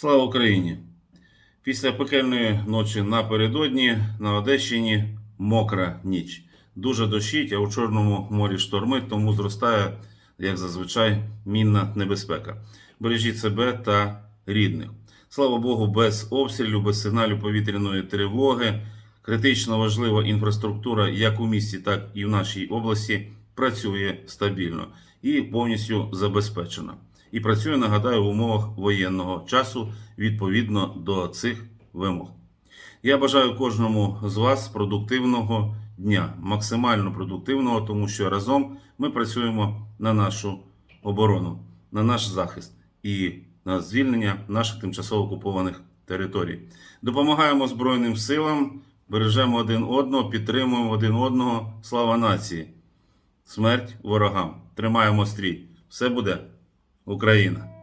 Слава Україні! Після пекельної ночі напередодні на Одещині мокра ніч. Дуже дощить, а у Чорному морі штормить, тому зростає, як зазвичай, мінна небезпека. Бережіть себе та рідних. Слава Богу, без обстрілів, без сигналів повітряної тривоги. Критично важлива інфраструктура як у місті, так і в нашій області працює стабільно і повністю забезпечена. І працює, нагадаю, в умовах воєнного часу відповідно до цих вимог. Я бажаю кожному з вас продуктивного дня, максимально продуктивного, тому що разом ми працюємо на нашу оборону, на наш захист і на звільнення наших тимчасово окупованих територій. Допомагаємо Збройним силам, бережемо один одного, підтримуємо один одного. Слава нації! Смерть ворогам! Тримаємо стрій! Все буде Україна!